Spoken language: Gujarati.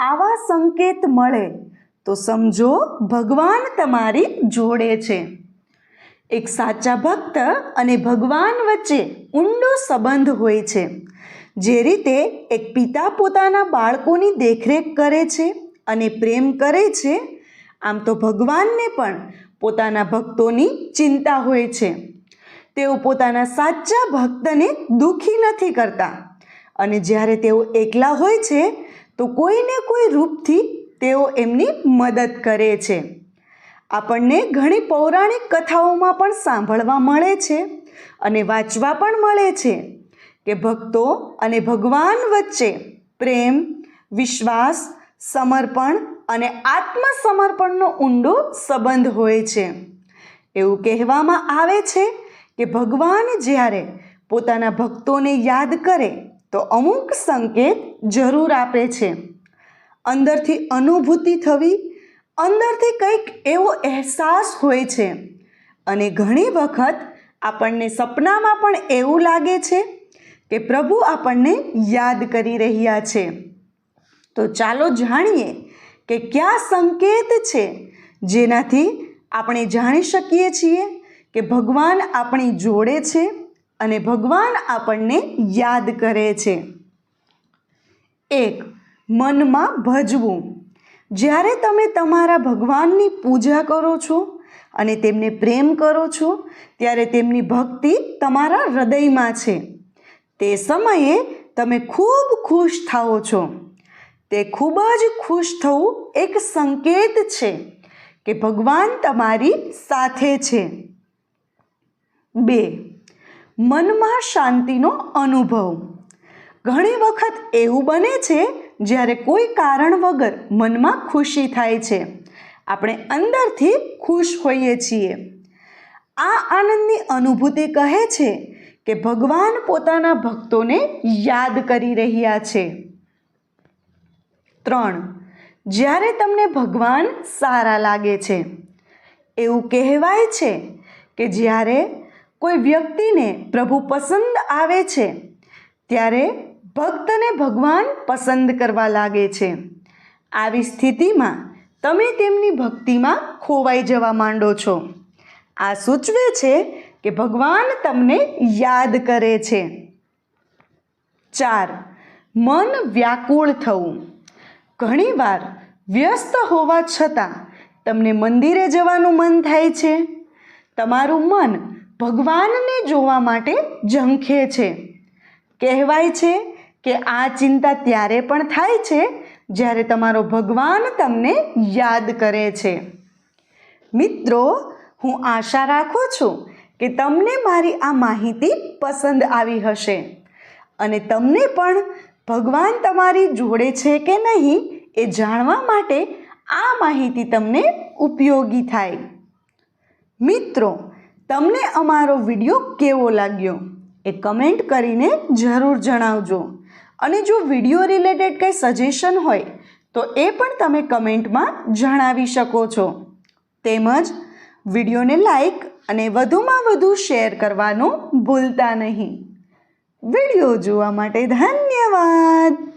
આવા સંકેત મળે તો સમજો ભગવાન તમારી જોડે છે. એક સાચા ભક્ત અને ભગવાન વચ્ચે ઊંડો સંબંધ હોય છે. જે રીતે એક પિતા પોતાના બાળકોની દેખરેખ કરે છે અને પ્રેમ કરે છે, આમ તો ભગવાનને પણ પોતાના ભક્તોની ચિંતા હોય છે. તેઓ પોતાના સાચા ભક્તને દુઃખી નથી કરતા અને જ્યારે તેઓ એકલા હોય છે તો કોઈને કોઈ રૂપથી તેઓ એમની મદદ કરે છે. આપણને ઘણી પૌરાણિક કથાઓમાં પણ સાંભળવા મળે છે અને વાંચવા પણ મળે છે કે ભક્તો અને ભગવાન વચ્ચે પ્રેમ, વિશ્વાસ, સમર્પણ અને આત્મસમર્પણનો ઊંડો સંબંધ હોય છે. એવું કહેવામાં આવે છે કે ભગવાન જ્યારે પોતાના ભક્તોને યાદ કરે તો અમુક સંકેત જરૂર આપે છે. અંદરથી અનુભૂતિ થવી, અંદરથી કંઈક એવો અહેસાસ હોય છે. અને ઘણી વખત આપણને સપનામાં પણ એવું લાગે છે કે પ્રભુ આપણને યાદ કરી રહ્યા છે. તો ચાલો જાણીએ કે કયા સંકેત છે જેનાથી આપણે જાણી શકીએ છીએ કે ભગવાન આપણી જોડે છે અને ભગવાન આપણને યાદ કરે છે. એક, મનમાં ભજવું. જ્યારે તમે તમારા ભગવાનની પૂજા કરો છો અને તેમને પ્રેમ કરો છો, ત્યારે તેમની ભક્તિ તમારા હૃદયમાં છે. તે સમયે તમે ખૂબ ખુશ થાઓ છો. તે ખૂબ જ ખુશ થવું એક સંકેત છે કે ભગવાન તમારી સાથે છે. બે મનમાં શાંતિનો અનુભવ. ઘણી વખત એવું બને છે, જ્યારે કોઈ કારણ વગર મનમાં ખુશી થાય છે. આપણે અંદરથી ખુશ હોઈએ છીએ. આ આનંદની અનુભૂતિ કહે છે કે ભગવાન પોતાના ભક્તોને યાદ કરી રહ્યા છે. ત્રણ. જ્યારે તમને ભગવાન સારા લાગે છે. એવું કહેવાય છે કે જ્યારે કોઈ વ્યક્તિને પ્રભુ પસંદ આવે છે, ત્યારે ભક્તને ભગવાન પસંદ કરવા લાગે છે. આવી સ્થિતિમાં તમે તેમની ભક્તિમાં ખોવાઈ જવા માંડો છો. આ સૂચવે છે કે ભગવાન તમને યાદ કરે છે. ચાર, મન વ્યાકુળ થવું. ઘણીવાર વ્યસ્ત હોવા છતાં તમને મંદિરે જવાનું મન થાય છે. તમારું મન ભગવાનને જોવા માટે ઝંખે છે. કહેવાય છે કે આ ચિંતા ત્યારે પણ થાય છે જ્યારે તમારો ભગવાન તમને યાદ કરે છે. મિત્રો, હું આશા રાખું છું કે તમને મારી આ માહિતી પસંદ આવી હશે અને તમને પણ ભગવાન તમારી જોડે છે કે નહીં એ જાણવા માટે આ માહિતી તમને ઉપયોગી થાય. મિત્રો તમને અમારો વીડિયો કેવો લાગ્યો એ કમેન્ટ કરીને જરૂર જણાવજો. અને જો વીડિયો રિલેટેડ કંઈ સજેશન હોય, તો એ પણ તમે કમેન્ટમાં જણાવી શકો છો. તેમજ, વિડીયોને લાઈક અને વધુમાં વધુ શેર કરવાનું ભૂલતા નહીં. વીડિયો જોવા માટે ધન્યવાદ!